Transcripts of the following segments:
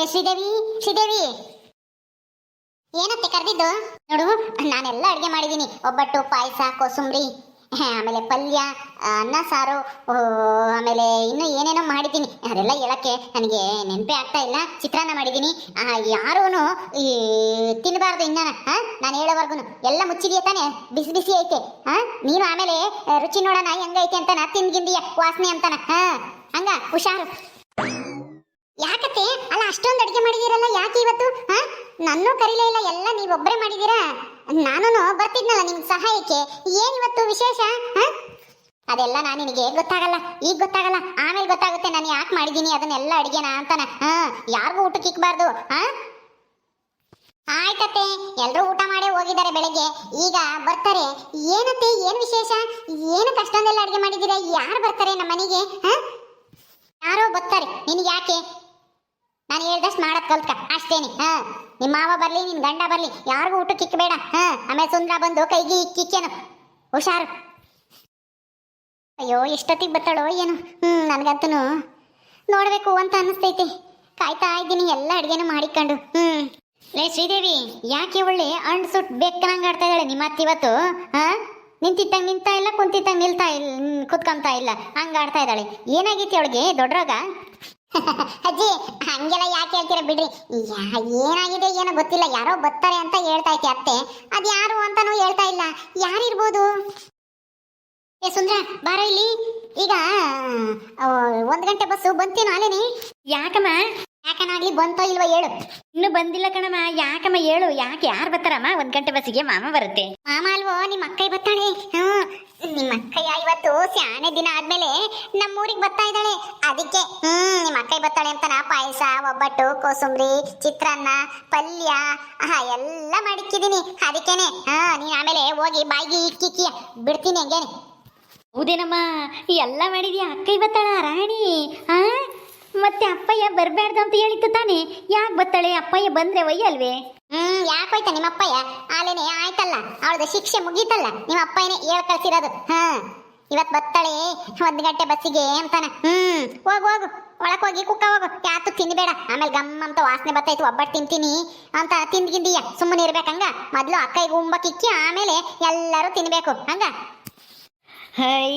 ಏ, ಶ್ರೀದೇವಿ ಶ್ರೀದೇವಿ. ಏನತ್ತೆ ಕರೆದಿದ್ದು? ನೋಡು, ನಾನೆಲ್ಲ ಅಡುಗೆ ಮಾಡಿದ್ದೀನಿ. ಒಬ್ಬಟ್ಟು, ಪಾಯಸ, ಕೋಸುಂಬರಿ ಆಮೇಲೆ ಪಲ್ಯ, ಅನ್ನ, ಸಾರು ಆಮೇಲೆ ಇನ್ನು ಏನೇನೋ ಮಾಡಿದ್ದೀನಿ. ಅದೆಲ್ಲ ಹೇಳಕ್ಕೆ ನನಗೆ ನೆನಪೇ ಆಗ್ತಾ ಇಲ್ಲ. ಚಿತ್ರಾನ್ನ ಮಾಡಿದ್ದೀನಿ. ಯಾರೂ ಈ ತಿನ್ನಬಾರ್ದು ಇನ್ನ ನಾನು ಹೇಳೋವರೆಗೂ ಎಲ್ಲ ಮುಚ್ಚಿದೆಯಾ ತಾನೆ? ಬಿಸಿ ಬಿಸಿ ಐತೆ ಹಾ ನೀನು ಆಮೇಲೆ ರುಚಿ ನೋಡೋಣ, ಹೆಂಗೈತೆ ಅಂತ ನಾ ವಾಸನೆ ಅಂತಾನ ಹಾ ಹಂಗ, ಹುಷಾರು. ಅಷ್ಟೊಂದು ಅಡಿಗೆ ಮಾಡಿದಿರಲ್ಲ, ಯಾಕೆ ಇವತ್ತು ಹಾ ನನ್ನೂ ಕರೀಲೇ ಇಲ್ಲ, ಎಲ್ಲ ನೀವೊಬ್ಬರೇ ಮಾಡಿದೀರಾ? ನಾನು ಬರ್ತಿದ್ನಲ್ಲ ನಿಮ್ ಸಹಾಯಕ್ಕೆ. ಏನಿವತ್ತು ವಿಶೇಷ ಅದೆಲ್ಲ ನಾನು ನಿನಗೆ ಗೊತ್ತಾಗಲ್ಲ, ಈಗ ಗೊತ್ತಾಗಲ್ಲ, ಆಮೇಲೆ ಗೊತ್ತಾಗುತ್ತೆ ನಾನು ಯಾಕೆ ಮಾಡಿದ್ದೀನಿ ಅದನ್ನೆಲ್ಲ ಅಡಿಗೆನ ಅಂತಾನ ಹಾ ಯಾರಿಗೂ ಊಟಕ್ಕೆ ಇಕ್ಬಾರ್ದು ಹಾ ಆಯ್ತತ್ತೆ ಎಲ್ಲರೂ ಊಟ ಮಾಡಿ ಹೋಗಿದ್ದಾರೆ ಬೆಳಗ್ಗೆ. ಈಗ ಬರ್ತಾರೆ. ಏನತ್ತೆ, ಏನು ವಿಶೇಷ? ಏನಕ್ಕೆ ಅಷ್ಟೊಂದೆಲ್ಲ ಅಡುಗೆ ಮಾಡಿದ್ದೀರಾ ಯಾರು ಬರ್ತಾರೆ ನಮ್ಮ ಮನೆಗೆ ಹಾ ಯಾರೋ ಬರ್ತಾರೆ. ನಿನಗೆ ಯಾಕೆ? ನಾನು ಹೇಳ್ದಷ್ಟು ಮಾಡಕ್ ಕಲ್ತ್ಕ. ಅಷ್ಟೇನಿ. ಹಾ. ನಿಮ್ಮ ಮಾವ ಬರಲಿ ನಿಮ್ಮ ಗಂಡ ಬರಲಿ, ಯಾರಿಗೂ ಊಟ ಇಕ್ಕಬೇಡ ಹಾ. ಆಮೇಲೆ ಸುಂದ್ರ ಬಂದು ಕೈಗೆ ಇಕ್ಕಿಕ್ಕೇನು ಹುಷಾರು. ಅಯ್ಯೋ, ಎಷ್ಟೊತ್ತಿಗೆ ಬರ್ತಾಳೋ ಏನು. ಹ್ಞೂ ನನಗಂತೂ ನೋಡ್ಬೇಕು ಅಂತ ಅನ್ನಿಸ್ತೈತಿ. ಕಾಯ್ತಾ ಇದ್ದೀನಿ, ಎಲ್ಲ ಅಡುಗೆನೂ ಮಾಡಿಕೊಂಡು. ಹ್ಞೂ ಲೇ, ಶ್ರೀದೇವಿ, ಯಾಕೆ ಒಳ್ಳೆ ಅಂಡ್ ಸುಟ್ ಬೆಕ್ಕನಂಗೆ ಆಡ್ತಾ ಇದ್ದಾಳೆ ನಿಮ್ಮ ಇವತ್ತು ಹಾ? ನಿಂತಿದ್ದಂಗೆ ನಿಂತಾ ಇಲ್ಲ ಕುಂತಿದ್ದಂಗೆ ನಿಲ್ತಾ ಇಲ್ಲ ಕುತ್ಕೊಂತ ಇಲ್ಲ. ಹಂಗೆ ಆಡ್ತಾ ಇದ್ದಾಳೆ. ಏನಾಗೈತಿ ಅವಳಿಗೆ? ದೊಡ್ಡರೋಗ? ಅಜ್ಜಿ, ಹಂಗೆಲ್ಲ ಯಾಕೆ ಹೇಳ್ತೀರ ಬಿಡ್ರಿ? ಏನಾಗಿದೆ ಏನೋ ಗೊತ್ತಿಲ್ಲ. ಯಾರೋ ಬರ್ತಾರೆ ಅಂತ ಹೇಳ್ತಾ ಐತಿ ಅತ್ತೆ. ಅದ್ ಯಾರು ಅಂತಾನೂ ಹೇಳ್ತಾ ಇಲ್ಲ. ಯಾರಿರ್ಬೋದು? ಏ, ಸುಂದ್ರ, ಬಾರ ಇಲ್ಲಿ. ಈಗ ಒಂದ್ ಗಂಟೆ ಬಸ್ಸು, ಬಂತೇನು ಅಲ್ಲೇನೆ? ಯಾಕಮ್ಮ? ಯಾಕನಾಗ್ಲಿ ಬಂತೋ ಇಲ್ವಾ ಹೇಳು. ಇನ್ನು ಬಂದಿಲ್ಲ ಕಣಮ್ಮ. ಯಾಕಮ್ಮ ಹೇಳು? ಯಾಕೆ ಯಾರು ಬರ್ತಾರಮ್ಮ? ಒಂದ್ ಗಂಟೆ ಬಸ್ಸಿಗೆ ಮಾಮ ಬರುತ್ತೆ. ಮಾಮ ಅಲ್ವೋ? ನಿಮ್ಮ ಅಕ್ಕೈ ಬರ್ತಾಳೆ? ಹ್ಮ್. ನಿಮ್ಮ ಅಕ್ಕಯ್ಯ ಇವತ್ತು ಸ್ಯಾನೆ ದಿನ ಆದ್ಮೇಲೆ ನಮ್ಮೂರಿಗೆ ಬರ್ತಾ ಇದ್ದಾಳೆ. ಅದಕ್ಕೆ ಹ್ಮ್ ನಿಮ್ಮ ಅಕ್ಕೈ ಬರ್ತಾಳೆ ಅಂತನ ಪಾಯಸ ಒಬ್ಬಟ್ಟು ಕೋಸಂಬರಿ ಚಿತ್ರಾನ್ನ ಪಲ್ಯ ಎಲ್ಲ ಮಾಡಿಕ್ಕಿದೀನಿ. ಅದಕ್ಕೇನೆ ಹಾ ನೀನ್ ಆಮೇಲೆ ಹೋಗಿ ಬಾಯಿಗೆ ಇಕ್ಕಿಕ್ಕಿಯ ಬಿಡ್ತೀನಿ ಹಂಗೇನೆ. ಹೌದೇನಮ್ಮ? ಎಲ್ಲ ಮಾಡಿದ್ಯಾ? ಅಕ್ಕ ಬತ್ತಾಳ ರಾಣಿ? ಆ? ಮತ್ತೆ ಅಪ್ಪಯ್ಯ ಬರ್ಬ್ಯಾಡ್ದು ಅಂತ ಹೇಳಿತ್ತು ತಾನೆ? ಯಾಕೆ ಬತ್ತಾಳೆ ಅಪ್ಪಯ್ಯ ಬಂದ್ರೆ ಒಯ್ಯಲ್ವೇ? ಹ್ಮ್, ಯಾಕೆ ಹೋಯ್ತಾ ನಿಮ್ಮ ಅಪ್ಪಯ್ಯ? ಆಲೇನೆ ಆಯ್ತಲ್ಲ. ಅವಳದ ಶಿಕ್ಷೆ ಮುಗೀತಲ್ಲ. ನಿಮ್ಮ ಅಪ್ಪಯ್ಯನೇ ಹೇಳ್ ಕಳ್ಸಿರೋದು. ಹಾ. ಇವತ್ ಬತ್ತಾಳೆ ಒಂದ್ ಗಂಟೆ ಬಸ್ಸಿಗೆ ಅಂತಾನ. ಹ್ಮ್, ಹೋಗು ಹೋಗು. ಒಳಕ್ ಹೋಗಿ ಕುಕ್ಕ ಹೋಗು. ಯಾತು ತಿನ್ಬೇಡ. ಆಮೇಲೆ ಗಮ್ ಅಂತ ವಾಸನೆ ಬತ್ತೈತು ಒಬ್ಬಟ್ಟು ತಿಂತೀನಿ ಅಂತ ತಿಂದ್ಗಿಂದೀಯ ಸುಮ್ಮನೆ ಇರ್ಬೇಕಂಗ? ಮೊದ್ಲು ಅಕ್ಕಯ್ಯ ಉಂಬಕ್ಕಿಕ್ಕಿ ಆಮೇಲೆ ಎಲ್ಲರೂ ತಿನ್ಬೇಕು. ಹಂಗ? ಹೈ,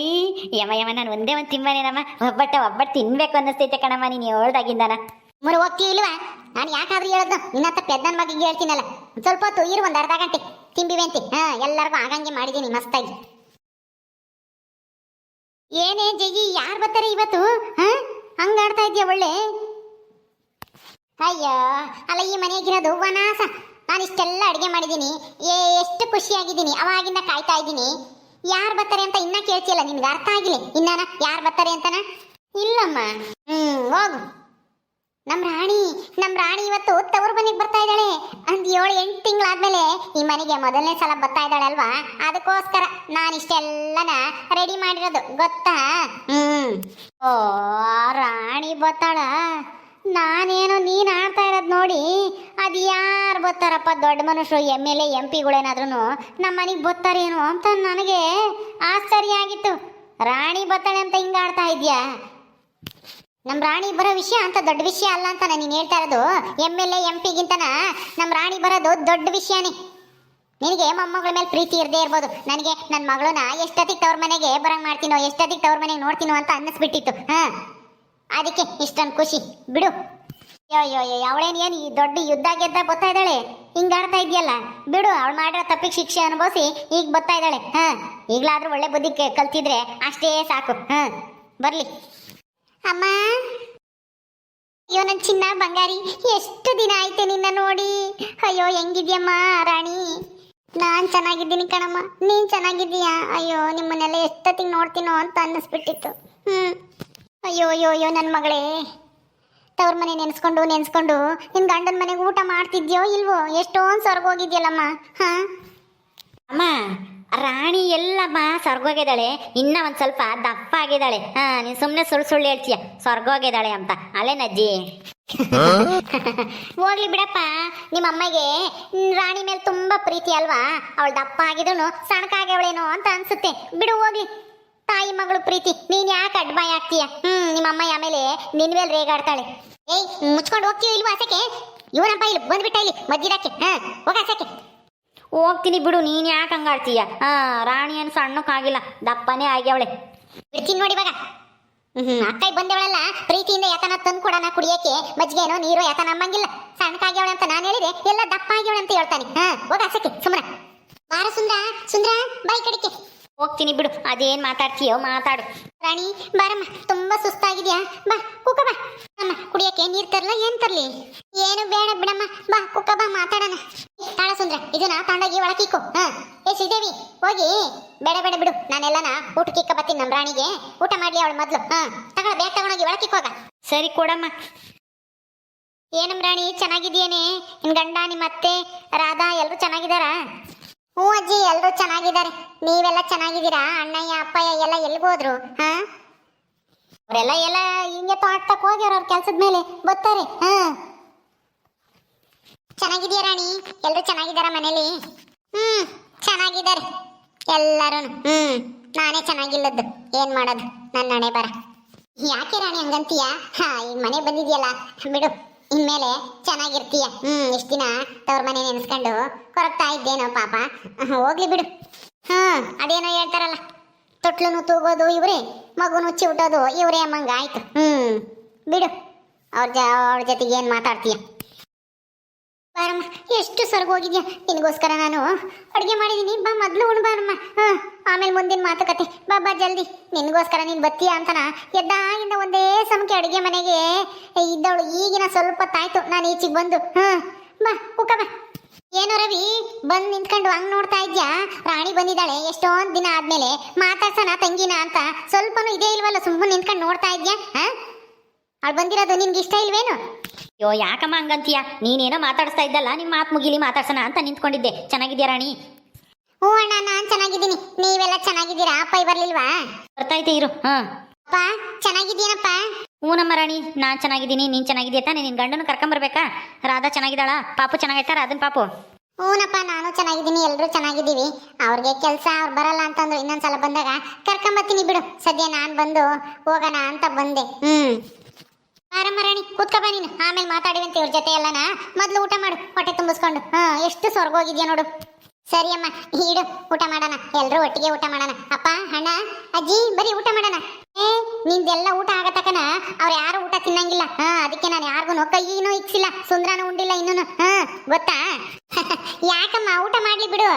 ಯಮ ಯಮ, ನಾನು ಒಂದೇ ಒಂದು ತಿಂಬನೇನಮ್ಮ ಒಬ್ಬಟ್ಟ ಒಬ್ಬಟ್ಟು ತಿನ್ಬೇಕು ಅನ್ನಿಸ್ತೈತೆ ಕಣಮ್ಮ, ನೀನು ಹೇಳ್ದಾಗಿಂದನ. ಮುರು ಹೋಗ್ತಿ ಇಲ್ವಾ ನಾನು ಯಾಕಾದ್ರೂ ಹೇಳದ್ದು ನಿನ್ನತ್ತ ಪೆದ್ದನ ಮಗಿಗೆ ಹೇಳ್ತೀನಲ್ಲ. ಸ್ವಲ್ಪ ಹೊತ್ತು ಇರು, ಒಂದ್ ಅರ್ಧ ಗಂಟೆ. ತಿಂಬಿವೆಂತಿ ಹಾ, ಎಲ್ಲರಿಗೂ ಆಗಂಗೆ ಮಾಡಿದೀನಿ, ಮಸ್ತಾಗಿ. ಏನೇ ಜಗಿ, ಯಾರು ಬರ್ತಾರೆ ಇವತ್ತು? ಹಾ, ಹಂಗ ಆಡ್ತಾ ಇದೆಯಾ ಒಳ್ಳೆ? ಅಯ್ಯೋ, ಅಲ್ಲ ಈ ಮನೆಗಿರೋದು ವನಾಸ. ನಾನು ಇಷ್ಟೆಲ್ಲ ಅಡುಗೆ ಮಾಡಿದ್ದೀನಿ ಎಷ್ಟು ಖುಷಿಯಾಗಿದ್ದೀನಿ. ಅವಾಗಿಂದ ಕಾಯ್ತಾ ಇದ್ದೀನಿ. ಯಾರು ಬರ್ತಾರೆ ಅಂತ ಇನ್ನ ಕೇಳ್ತಿಯಲ್ಲ, ನಿನ್ಗೆ ಅರ್ಥ ಆಗಿಲ್ಲ. ಇನ್ನಾನ ಯಾರು ಬರ್ತಾರೆ ಅಂತನ? ಇಲ್ಲಮ್ಮ. ಹ್ಮ್, ಹೋಗು. ನಮ್ಮ ರಾಣಿ ನಮ್ಮ ರಾಣಿ ಇವತ್ತು ತವರು ಮನೆಗೆ ಬರ್ತಾ ಇದ್ದಾಳೆ. ಒಂದ್ ಏಳು, ಎಂಟು ತಿಂಗಳಾದ್ಮೇಲೆ ಈ ಮನೆಗೆ ಮೊದಲನೇ ಸಲ ಬರ್ತಾ ಇದ್ದಾಳೆ ಅಲ್ವಾ? ಅದಕ್ಕೋಸ್ಕರ ನಾನು ಇಷ್ಟೆಲ್ಲನ ರೆಡಿ ಮಾಡಿರೋದು. ಗೊತ್ತಾ? ಹ್ಮ್. ಓ ರಾಣಿ ಬರ್ತಾಳ? ನಾನೇನೋ ನೀನು ಆಡ್ತಾ ಇರೋದು ನೋಡಿ, ಅದು ಯಾರು ಬರ್ತಾರಪ್ಪ ದೊಡ್ಡ ಮನುಷ್ಯರು ಎಂ ಎಲ್ ಎ, ಎಂ ಪಿಗಳೇನಾದ್ರೂ ನಮ್ಮ ಮನೆಗೆ ಬರ್ತಾರೇನೋ ಅಂತ ನನಗೆ ಆಶ್ಚರ್ಯ ಆಗಿತ್ತು ರಾಣಿ ಬರ್ತಾಳೆ ಅಂತ ಹಿಂಗೆ ಆಡ್ತಾ ಇದೆಯಾ? ನಮ್ಮ ರಾಣಿ ಬರೋ ವಿಷಯ ಅಂತ ದೊಡ್ಡ ವಿಷಯ ಅಲ್ಲ ಅಂತ ನೀನು ಹೇಳ್ತಾ ಇರೋದು. ಎಂ ಎಲ್ ಎ, ಎಂ ಪಿಗಿಂತನ ನಮ್ಮ ರಾಣಿ ಬರೋದು ದೊಡ್ಡ ವಿಷಯನೇ. ನಿನಗೆ ಮೊಮ್ಮಗಳ ಮೇಲೆ ಪ್ರೀತಿ ಇರದೇ ಇರ್ಬೋದು. ನನಗೆ ನನ್ನ ಮಗಳನ್ನ ಎಷ್ಟೊತ್ತಿಗೆ ತವ್ರ ಮನೆಗೆ ಬರಂಗ್ ಮಾಡ್ತೀನೋ, ಎಷ್ಟೊತ್ತಿಗೆ ತವ್ರ ಮನೆಗೆ ನೋಡ್ತೀನೋ ಅಂತ ಅನ್ನಿಸ್ಬಿಟ್ಟಿತ್ತು. ಹಾ. ಅದಕ್ಕೆ ಇಷ್ಟೊಂದು ಖುಷಿ. ಬಿಡು. ಅಯ್ಯೋ ಅಯ್ಯೋ ಅವಳೇನು ಏನು ಈ ದೊಡ್ಡ ಯುದ್ಧ ಗೆದ್ದ ಬರ್ತಾ ಇದ್ದಾಳೆ? ಹಿಂಗೆ ಆಡ್ತಾ ಇದೆಯಲ್ಲ? ಬಿಡು, ಅವಳು ಮಾಡಿರೋ ತಪ್ಪಿಗೆ ಶಿಕ್ಷೆ ಅನುಭವಿಸಿ ಈಗ ಬರ್ತಾ ಇದ್ದಾಳೆ. ಹಾ, ಈಗಲಾದ್ರೂ ಒಳ್ಳೆ ಬುದ್ಧಿ ಕಲ್ತಿದ್ರೆ ಅಷ್ಟೇ ಸಾಕು. ಹಾ, ಬರಲಿ. ಅಮ್ಮ. ಅಯ್ಯೋ ನನ್ನ ಚಿನ್ನ ಬಂಗಾರಿ, ಎಷ್ಟು ದಿನ ಆಯ್ತೆ ನಿನ್ನ ನೋಡಿ? ಅಯ್ಯೋ, ಹೆಂಗಿದ್ಯಮ್ಮ, ರಾಣಿ? ನಾನ್ ಚೆನ್ನಾಗಿದ್ದೀನಿ ಕಣಮ್ಮ. ನೀನ್ ಚೆನ್ನಾಗಿದ್ದೀಯಾ? ಅಯ್ಯೋ, ನಿಮ್ಮನ್ನೆಲ್ಲ ಎಷ್ಟೊತ್ತಿಗೆ ನೋಡ್ತೀನೋ ಅಂತ ಅನ್ನಿಸ್ಬಿಟ್ಟಿತ್ತು. ಹ್ಮ್. ಅಯ್ಯೋ ಅಯ್ಯೋ ಅಯ್ಯೋ ನನ್ನ ಮಗಳೇ. ತವ್ರ ಮನೆ ನೆನೆಸ್ಕೊಂಡು ನೆನೆಸ್ಕೊಂಡು ನಿನ್ ಗಂಡನ ಮನೆಗೆ ಊಟ ಮಾಡ್ತಿದ್ಯೋ ಇಲ್ವೋ? ಎಷ್ಟೊಂದು ಸ್ವರ್ಗ ಹೋಗಿದ್ಯಲ್ಲಮ್ಮ ಹಾ? ಅಮ್ಮ ರಾಣಿ ಎಲ್ಲಮ್ಮ ಸ್ವರ್ಗೋಗಿದ್ದಾಳೆ. ಇನ್ನ ಒಂದು ಸ್ವಲ್ಪ ದಪ್ಪ ಆಗಿದ್ದಾಳೆ ಹಾ ನೀನ್ ಸುಮ್ಮನೆ ಸುಳ್ಳು ಸುಳ್ಳು ಹೇಳ್ತೀಯ. ಸ್ವರ್ಗೋಗಿದ್ದಾಳೆ ಅಂತ. ಅಲ್ಲೇನಜ್ಜಿ ಹೋಗ್ಲಿ ಬಿಡಪ್ಪ. ನಿಮ್ಮ ಅಮ್ಮಗೆ ರಾಣಿ ಮೇಲೆ ತುಂಬಾ ಪ್ರೀತಿ ಅಲ್ವಾ? ಅವಳು ದಪ್ಪ ಆಗಿದ್ರು ಸಣ್ಣಕಾಗ್ಯವಳೇನೋ ಅಂತ ಅನ್ಸುತ್ತೆ. ಬಿಡು ಹೋಗ್ಲಿ. ತಾಯಿ ಮಗಳು ಪ್ರೀತಿ. ನೀನ್ ಯಾಕೆ ಅಡ್ಬಾಯ್ ಆಗ್ತೀಯ? ಹ್ಮ್ ನಿಮ್ಮ ಅಮ್ಮ ಆಮೇಲೆ ನಿನ್ ಮೇಲೆ ರೇಗಾಡ್ತಾಳೆ. ಏಯ್, ಮುಚ್ಕೊಂಡು ಹೋಗ್ತೀವಿ ಇಲ್ವಾ ಆಸಕ್ಕೆ ಇವನಪ್ಪ ಇಲ್ಲಿ, ಬಂದ್ಬಿಟ್ಟ ಇಲ್ಲಿ ಮದ್ದಿರಕ್ಕೆ ಹಾ, ಹೋಗ ಆಸಕ್ಕೆ ಹೋಗ್ತೀನಿ ಬಿಡು, ನೀನ್ ಯಾಕೆ ಹಂಗಾಡ್ತೀಯ ಹಾ ರಾಣಿ ಅನ್ ಸಣ್ಣಕ್ಕಾಗಿಲ್ಲ ದಪ್ಪನೇ ಆಗ್ಯಾವಳೆ. ಬಿಡ್ತೀನಿ ನೋಡಿ ಇವಾಗ. ಹ್ಮ್ ಅಕ್ಕ ಬಂದವಳಲ್ಲ, ಪ್ರೀತಿಯಿಂದ ಯಾತನ ತಂದು ಕೊಡೋಣ ಕುಡಿಯಕ್ಕೆ, ಮಜ್ಜಿಗೆನೋ ನೀರು ಯಾತನ ನಮ್ಮಂಗಿಲ್ಲ ಸಣ್ಣಕಾಗ್ಯವಳೆ ಅಂತ ನಾನು ಹೇಳಿದೆ, ಎಲ್ಲ ದಪ್ಪ ಆಗ್ಯವಳೆ ಅಂತ ಹೇಳ್ತಾನೆ. ಹಾ, ಹೋಗ ಆಸಕ್ಕೆ ಸುಮ್ಮನೆ ಬಾರ ಸುಂದ್ರ ಸುಂದ್ರ ಬಾಯಿ ಕಡಿಕೆ ಹೋಗ್ತೀನಿ ಬಿಡು. ಅದೇನ್ ಮಾತಾಡ್ತೀಯೋ ಮಾತಾಡು. ರಾಣಿ ಬಾರಮ್ಮ. ತುಂಬಾ ಸುಸ್ತಾಗಿದ್ಯಾ? ಬಾ ಕುಕ ಬಾ. ಅಮ್ಮ ಕುಡಿಯಕ್ಕೆ ನೀರ್ ತರಲ ಏನ್ ತರ್ಲಿ? ಏನು ಬೇಡ ಬಿಡಮ್ಮ. ಬಾ ಕುಕ ಬಾ ಮಾತಾಡೋಣ. ತಾಳ ಸುಂದ್ರ ಇದನ್ನ ತಾಂಡಾಗಿ ಒಳಕಿಕ್ಕು ಹಾ. ಏ ಶ್ರೀದೇವಿ ಹೋಗಿ. ಬೇಡ ಬೇಡ ಬಿಡು. ನಾನೆಲ್ಲನ ಊಟ ಕಿಕ್ಕ ಬತ್ತೀನಿ ನಮ್ಮ ರಾಣಿಗೆ. ಊಟ ಮಾಡ್ಲಿ ಅವಳು ಮೊದ್ಲು. ಹಾ. ತಗೊಳ ಬೇಗ ತಗೊಂಡೋಗಿ ಒಳಕಿಕ್ಕೋಗ ಸರಿ ಕೊಡಮ್ಮ. ಏನಮ್ ರಾಣಿ ಚೆನ್ನಾಗಿದ್ಯೇನೆ ನಿನ್ ಗಂಡ ನಿಮ್ಮ ಅತ್ತೆ ರಾಧಾ ಎಲ್ಲರೂ ಚೆನ್ನಾಗಿದ್ದಾರಾ? ಹ್ಞೂ ಅಜ್ಜಿ ಎಲ್ಲರೂ ಚೆನ್ನಾಗಿದ್ದಾರೆ. ನೀವೆಲ್ಲ ಚೆನ್ನಾಗಿದ್ದೀರಾ? ಅಣ್ಣಯ್ಯ, ಅಪ್ಪಯ್ಯ ಎಲ್ಲ ಹೋದ್ರು? ಹಾ? ಅವರೆಲ್ಲ ಎಲ್ಲ ಹಿಂಗೆ ತೋಟಕ್ಕೆ ಹೋಗ್ಯಾರ ಅವ್ರ ಕೆಲ್ಸದ ಮೇಲೆ. ಬರ್ತಾರೆ. ಹಾ? ಚೆನ್ನಾಗಿದ್ಯಾ ರಾಣಿ? ಎಲ್ಲರೂ ಚೆನ್ನಾಗಿದ್ದಾರ ಮನೇಲಿ? ಹ್ಮ್, ಚೆನ್ನಾಗಿದ್ದಾರೆ. ಎಲ್ಲರೂ ಹ್ಮ್, ನಾನೇ ಚೆನ್ನಾಗಿಲ್ಲದ್ದು. ಏನ್ ಮಾಡೋದು? ನನ್ನ ಹಣೆ ಬರ. ಯಾಕೆ ರಾಣಿ ಹಂಗಂತೀಯ? ಹಾ, ಈಗ ಮನೆ ಬಂದಿದ್ಯಲ್ಲ. ಬಿಡು. ಇನ್ಮೇಲೆ ಚೆನ್ನಾಗಿರ್ತೀಯ. ಹ್ಮ್, ಇಷ್ಟ ದಿನ ತವ್ರ ಮನೆ ನೆನೆಸ್ಕೊಂಡು ಕೊರಗ್ತಾ ಇದ್ದೇನೋ ಪಾಪ. ಹೋಗ್ಲಿ ಬಿಡು. ಹ್ಮ್, ಅದೇನೋ ಹೇಳ್ತಾರಲ್ಲ. ತೊಟ್ಲನು ತೂಗೋದು ಇವ್ರೆ, ಮಗುನು ಚಿವುಟೋದು ಇವ್ರೇ ಅಮ್ಮಂಗ ಆಯ್ತು ಹ್ಮ್, ಬಿಡು. ಅವ್ರ ಜ, ಅವ್ರ ಜೊತೆಗೆ ಏನ್ ಮಾತಾಡ್ತೀಯ? ಬಾರಮ್ಮ, ಎಷ್ಟು ಸೊರಗು ಹೋಗಿದ್ಯಾ? ನಿನಗೋಸ್ಕರ ನಾನು ಅಡುಗೆ ಮಾಡಿದ್ದೀನಿ ಬಾ ಮೊದಲು ಉಣ್ ಬಾರಮ್ಮ. ಹಾಂ, ಆಮೇಲೆ ಮುಂದಿನ ಮಾತುಕತೆ ಬಾ ಬಾ ಜಲ್ದಿ. ನಿನಗೋಸ್ಕರ ನೀನು ಬತ್ತೀಯ ಅಂತನ? ಎದ್ದಾಗಿಂದ ಒಂದೇ ಸಮಕ್ಕೆ ಅಡುಗೆ ಮನೆಗೆ ಇದ್ದವಳು. ಈಗಿನ ಸ್ವಲ್ಪ ತಾಯ್ತು ನಾನು ಈಚೆಗೆ ಬಂದು, ಹಾಂ, ಬಾ ಕುಕ್ಕ ಬಾ. ಏನು ರವಿ, ಬಂದು ನಿಂತ್ಕೊಂಡು ಹಂಗೆ ನೋಡ್ತಾ ಇದ್ಯಾ? ರಾಣಿ ಬಂದಿದ್ದಾಳೆ. ಎಷ್ಟೊಂದು ದಿನ ಆದಮೇಲೆ ಮಾತಾಡ್ಸೋಣ ತಂಗಿನ ಅಂತ. ಸ್ವಲ್ಪನೂ ಇದೇ ಇಲ್ವಲ್ಲ? ಸುಮ್ಮನೆ ನಿಂತ್ಕೊಂಡು ನೋಡ್ತಾ ಇದ್ಯಾ? ಹಾ? ಅವಳು ಬಂದಿರೋದು ನಿನ್ಗೆ ಇಷ್ಟ ಇಲ್ವೇನು? ಯೋ ಯಾಕಮ್ಮ ಹಂಗಂತೀಯ? ನೀನೇನೋ ಮಾತಾಡಿಸ್ತಾ ಇದ್ದಲ್ಲ ನಿಮ್ಮ ಮಾತು ಮುಗಿಲಿ ಮಾತಾಡ್ಸೋಣ ಅಂತ ನಿಂತ್ಕೊಂಡಿದ್ದೆ. ಚೆನ್ನಾಗಿದ್ಯಾ ರಾಣಿ? ಹ್ಞೂ ಅಣ್ಣ ನಾನು ಚೆನ್ನಾಗಿದ್ದೀನಿ. ನೀವೆಲ್ಲ ಚೆನ್ನಾಗಿದ್ದೀರಾ? ಅಪ್ಪ ಬರ್ಲಿಲ್ವಾ? ಬರ್ತೈತೆ ಇರು. ಹಾಂ ಅಪ್ಪ ಚೆನ್ನಾಗಿದ್ದೀನಪ್ಪ? ಹ್ಞೂ ನಮ್ಮ ರಾಣಿ ನಾನು ಚೆನ್ನಾಗಿದ್ದೀನಿ ನೀನ್ ಚೆನ್ನಾಗಿದ್ಯಾ ತಾನೆ ನಿನ್ ಗಂಡನ ಕರ್ಕೊಂಬರ್ಬೇಕಾ ರಾಧಾ ಚೆನ್ನಾಗಿದ್ದಾಳ? ಪಾಪು ಚೆನ್ನಾಗೈತಾ ರಾಧನ್ ಪಾಪು? ಹ್ಞೂನಪ್ಪ ನಾನು ಚೆನ್ನಾಗಿದ್ದೀನಿ ಎಲ್ಲರೂ ಚೆನ್ನಾಗಿದ್ದೀವಿ. ಅವ್ರಿಗೆ ಕೆಲಸ ಅವ್ರು ಬರಲ್ಲ ಅಂತಂದ್ರು ಇನ್ನೊಂದ್ಸಲ ಬಂದಾಗ ಕರ್ಕೊಂಬತ್ತೀನಿ ಬಿಡು. ಸದ್ಯ ನಾನು ಬಂದು ಹೋಗೋಣ ಅಂತ ಬಂದೆ. ಹ್ಮ್. ಆರಾಮ ರಾಣಿ ಕೂತ್ಕೊ ಬಾ ನೀನು. ಆಮೇಲೆ ಮಾತಾಡಿವಂತ ಇವ್ರ ಜೊತೆ ಎಲ್ಲನ ಮೊದ್ಲು ಊಟ ಮಾಡು, ಹೊಟ್ಟೆ ತುಂಬಿಸ್ಕೊಂಡು. ಹಾ, ಎಷ್ಟು ಸ್ವರ್ಗ ಹೋಗಿದ್ಯಾ ನೋಡು. ಸರಿ ಅಮ್ಮ ಇಡು ಊಟ ಮಾಡೋಣ. ಎಲ್ಲರೂ ಒಟ್ಟಿಗೆ ಊಟ ಮಾಡೋಣ. ಅಪ್ಪ ಹಣ ಅಜ್ಜಿ, ಬರೀ ಊಟ ಮಾಡೋಣ. ಏ, ನಿಂದೆಲ್ಲ ಊಟ ಆಗತಕನ ಅವ್ರು ಯಾರು ಊಟ ತಿನ್ನಂಗಿಲ್ಲ. ಹಾ, ಅದಕ್ಕೆ ನಾನು ಯಾರಿಗೂ ಕೈನೂ ಇಕ್ಸಿಲ್ಲ ಸುಂದ್ರನೂ ಉಂಡಿಲ್ಲ ಇನ್ನೂ ಹಾ, ಗೊತ್ತಾ? ಯಾಕಮ್ಮ, ಊಟ ಮಾಡ್ಲಿ ಬಿಡು.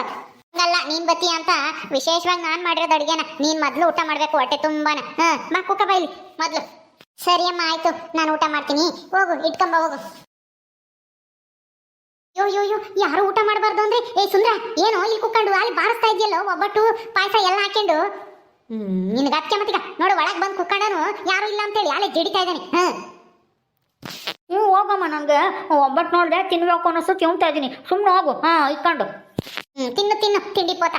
ಅಲ್ಲ ನೀನ್ ಬತ್ತಿ ಅಂತ ವಿಶೇಷವಾಗಿ ನಾನ್ ಮಾಡಿರೋದು ಅಡ್ಗೆನ. ನೀನ್ ಮೊದ್ಲು ಊಟ ಮಾಡ್ಬೇಕು, ಹೊಟ್ಟೆ ತುಂಬಾನ. ಹಾ, ಬಾ ಕುಕ್ಕ ಬೈಲಿ ಮೊದ್ಲು. ಸರಿ ಅಮ್ಮ, ಆಯ್ತು. ನಾನು ಊಟ ಮಾಡ್ತೀನಿ. ಹೋಗು ಇಟ್ಕೊಂಬ ಹೋಗು. ಯೋ ಯೋ ಯೋ ಯಾರು ಊಟ ಮಾಡಬಾರ್ದು ಅಂದ್ರೆ? ಏ, ಸುಂದ್ರ, ಏನು, ಇಲ್ಲಿ ಕುಕ್ಕೊಂಡು ಅಲ್ಲಿ ಬಾರಿಸ್ತಾ ಇದೆಯಲ್ಲೋ, ಒಬ್ಬಟ್ಟು, ಪಾಯಸ ಎಲ್ಲ ಹಾಕೊಂಡು ನಿನ್ಗೆ ಅದಕ್ಕೆ ಮತ್ತೀಗ. ನೋಡು, ಒಳಗೆ ಬಂದು ಕುಕ್ಕಂಡನು ಯಾರು ಇಲ್ಲ ಅಂತೇಳಿ, ಅಲ್ಲಿ ಜಡಿತಾ ಇದ್ದಾನೆ. ಹ್ಮ್. ಹ್ಞೂ, ಹೋಗಮ್ಮ ನನಗೆ ಒಬ್ಬಟ್ಟು ನೋಡಿದೆ, ತಿನ್ಬೇಕು ಅನ್ನಿಸ್ತು ತಿಂತಾ ಇದ್ದೀನಿ. ಸುಮ್ಮನೆ ಹೋಗು. ಹಾ, ಇಟ್ಕೊಂಡು. ಹ್ಮ್, ತಿನ್ನು ತಿನ್ನು, ತಿಂಡಿ ಪೋತ.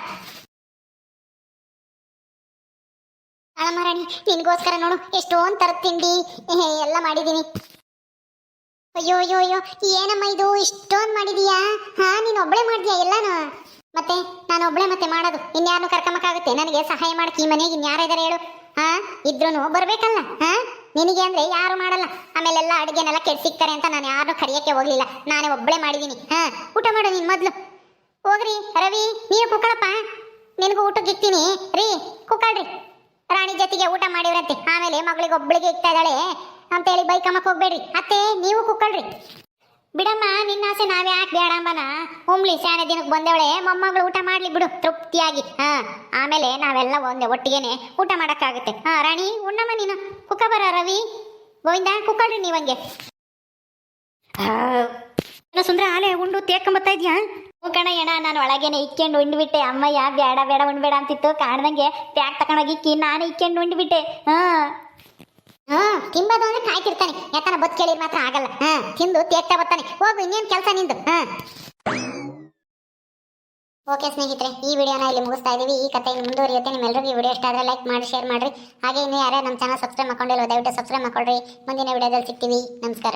ಅಳಮರಾಣಿ ನಿನಗೋಸ್ಕರ ನೋಡು, ಎಷ್ಟೊಂದ್ ತರದ ತಿಂಡಿ. ಎಲ್ಲ ಮಾಡಿದೀನಿ. ಅಯ್ಯೋ ಅಯ್ಯೋ ಅಯ್ಯೋ, ಏನಮ್ಮ ಇದು? ಇಷ್ಟೊಂದ್ ಮಾಡಿದೀಯಾ? ಹಾ, ನೀನ್ ಒಬ್ಳೆ ಮಾಡಿದ್ಯಾ ಎಲ್ಲಾನು? ಮತ್ತೆ, ನಾನು ಒಬ್ಳೆ ಮತ್ತೆ ಮಾಡೋದು. ಇನ್ಯಾರನ್ನು ಕರ್ಕೊಂಬಕ್ಕಾಗುತ್ತೆ ನನಗೆ ಸಹಾಯ ಮಾಡಕ್ಕೆ ಈ ಮನೆಗೆ ಇನ್ಯಾರ ಇದಾರೆ ಹೇಳು. ಹಾ, ಇದ್ರೂನು ಬರ್ಬೇಕಲ್ಲ, ಹಾ? ನಿನಗೆ ಅಂದ್ರೆ ಯಾರು ಮಾಡಲ್ಲ. ಆಮೇಲೆಲ್ಲ ಅಡುಗೆನೆಲ್ಲ ಕೆಡ್ಸಿಕ್ತಾರೆ ಅಂತ ನಾನು ಯಾರು ಕರಿಯಕ್ಕೆ ಹೋಗ್ಲಿಲ್ಲ. ನಾನೇ ಒಬ್ಳೆ ಮಾಡಿದೀನಿ. ಹಾ, ಊಟ ಮಾಡು ನೀನು ಮೊದ್ಲು. ಹೋಗ್ರಿ, ರವಿ ನೀವು ಕುಕ್ಕಳಪ್ಪ. ನಿನಗೂ ಊಟಕ್ಕೆ ಇಕ್ತೀನಿ. ರೀ, ಕುಕ್ಕಳ್ರಿ. ರಾಣಿ ಜೊತೆಗೆ ಊಟ ಮಾಡಿವ್ರಂತೆ. ಆಮೇಲೆ ಮಗಳಿಗೆ ಒಬ್ಬಳಿಗೆ ಇಕ್ತಾ ಇದ್ದಾಳೆ. ಅಂತೇಳಿ ಬೈಕಮ್ಮಕ್ಕೆ ಹೋಗ್ಬೇಡ್ರಿ. ಅತ್ತೆ, ನೀವು ಕುಕ್ಕಳ್ರಿ ಬಿಡಮ್ಮ, ನಿನ್ನ ಆಸೆ ನಾವೇ ಯಾಕೆ ಬೇಡಮ್ಮನ ಉಮ್ಲಿ ಶಾನೆ ದಿನಕ್ಕೆ ಬಂದವಳೆ. ಮೊಮ್ಮಗಳು ಊಟ ಮಾಡ್ಲಿ ಬಿಡು. ತೃಪ್ತಿಯಾಗಿ. ಹಾ, ಆಮೇಲೆ ನಾವೆಲ್ಲ ಒಂದೇ ಒಟ್ಟಿಗೆನೆ ಊಟ ಮಾಡೋಕ್ಕಾಗುತ್ತೆ. ಹಾ, ರಾಣಿ, ಉಣ್ಣಮ್ಮ ನೀನು. ಕುಕ್ಕ ಬರ ರವಿ. ಗೋವಿಂದ ಕುಕ್ಕಳ್ರಿ ನೀವಂಗೆ ಸುಂದ್ರ, ಆಲೆ ಉಂಡು ತೇಕೊಂಬತ್ತಾ ಇದೆಯಾ? ಹ್ಞೂ ಕಣ ಎಣ ನಾನು ಒಳಗೇನೆ ಇಕ್ಕೊಂಡು ಉಂಡ್ಬಿಟ್ಟೆ. ಅಮ್ಮಯ್ಯ ಬೇಡ ಬೇಡ ಉಣ್ಬೇಡ ಅಂತಿತ್ತು. ಕಾಣ್ದಂಗೆ ಪ್ಯಾಕ್ ತಕೊಂಡೋಗಿ ಇಕ್ಕಿ, ನಾನು ಇಕ್ಕೊಂಡು ಉಂಡ್ಬಿಟ್ಟೆ. ಹಾ. ಹಾ, ತಿಂಬದು ಅಂದ್ರೆ ಕಾಯ್ತಿರ್ತಾನೆ. ಯಾಕಂದ್ರೆ ಬತ್ ಕೇಳಿರ್ ಮಾತ್ರ ಆಗಲ್ಲ. ಹಾ, ತಿಂದು ತೇಗ್ತಾ ಬರ್ತಾನೆ. ಹೋಗು, ಇನ್ನೇನ್ ಕೆಲಸ ನಿಂದು? ಹಾ. ಓಕೆ ಸ್ನೇಹಿತರೆ, ಈ ವಿಡಿಯೋನ ಇಲ್ಲಿ ಮುಗಿಸ್ತಾ ಇದೀವಿ. ಈ ಕಥೆ ಮುಂದುವರಿಯುತ್ತೆ. ನಿಮ್ಮೆಲ್ಲರಿಗೂ ಈ ವಿಡಿಯೋ ಇಷ್ಟ ಆದರೆ ಲೈಕ್ ಮಾಡಿ, ಶೇರ್ ಮಾಡಿರಿ. ಹಾಗೆ ಇನ್ನು ಯಾರೇ ನಮ್ಮ ಚಾನಲ್ ಸಬ್ಸ್ಕ್ರೈಬ್ ಮಾಡ್ಕೊಂಡಿಲ್ಲ ದಯವಿಟ್ಟು ಸಬ್ಸ್ಕ್ರೈಬ್ ಮಾಡ್ಕೊಳ್ರಿ. ಮುಂದಿನ ವಿಡಿಯೋದಲ್ಲಿ ಸಿಗ್ತೀವಿ. ನಮಸ್ಕಾರ.